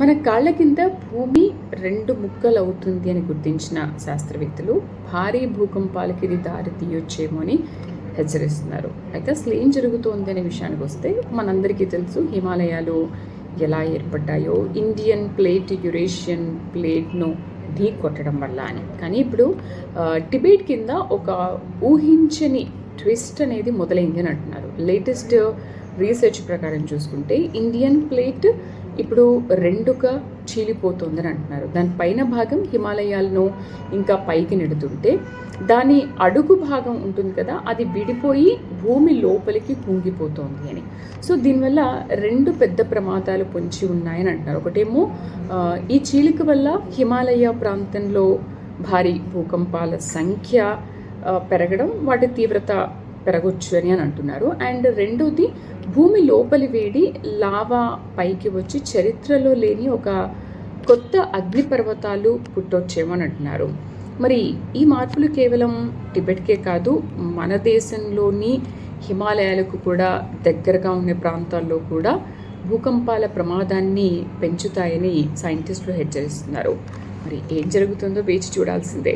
మన కాళ్ళ కింద భూమి రెండు ముక్కలు అవుతుంది అని గుర్తించిన శాస్త్రవేత్తలు భారీ భూకంపాలకి ఇది దారి తీయొచ్చేమో అని హెచ్చరిస్తున్నారు. అయితే అసలు ఏం జరుగుతోంది అనే విషయానికి వస్తే మనందరికీ తెలుసు హిమాలయాలు ఎలా ఏర్పడ్డాయో ఇండియన్ ప్లేట్ యురేషియన్ ప్లేట్ను ఢీ కొట్టడం వల్ల అని. కానీ ఇప్పుడు టిబేట్ కింద ఒక ఊహించని ట్విస్ట్ అనేది మొదలైంది అని అంటున్నారు. లేటెస్ట్ రీసెర్చ్ ప్రకారం చూసుకుంటే ఇండియన్ ప్లేట్ ఇప్పుడు రెండుగా చీలిపోతుందని అంటున్నారు. దాని పైన భాగం హిమాలయాలను ఇంకా పైకి నెడుతుంటే దాని అడుగు భాగం ఉంటుంది కదా అది విడిపోయి భూమి లోపలికి కుంగిపోతోంది అని. సో దీనివల్ల రెండు పెద్ద ప్రమాదాలు పొంచి ఉన్నాయని అంటున్నారు. ఒకటేమో ఈ చీలిక వల్ల హిమాలయ ప్రాంతంలో భారీ భూకంపాల సంఖ్య పెరగడం వాటి తీవ్రత పెరగొచ్చు అని అని అంటున్నారు. అండ్ రెండోది భూమి లోపలి వేడి లావా పైకి వచ్చి చరిత్రలో లేని ఒక కొత్త అగ్నిపర్వతాలు పుట్టొచ్చేమో అని అంటున్నారు. మరి ఈ మార్పులు కేవలం టిబెట్కే కాదు మన దేశంలోని హిమాలయాలకు కూడా దగ్గరగా ఉండే ప్రాంతాల్లో కూడా భూకంపాల ప్రమాదాన్ని పెంచుతాయని సైంటిస్టులు హెచ్చరిస్తున్నారు. మరి ఏం జరుగుతుందో వేచి చూడాల్సిందే.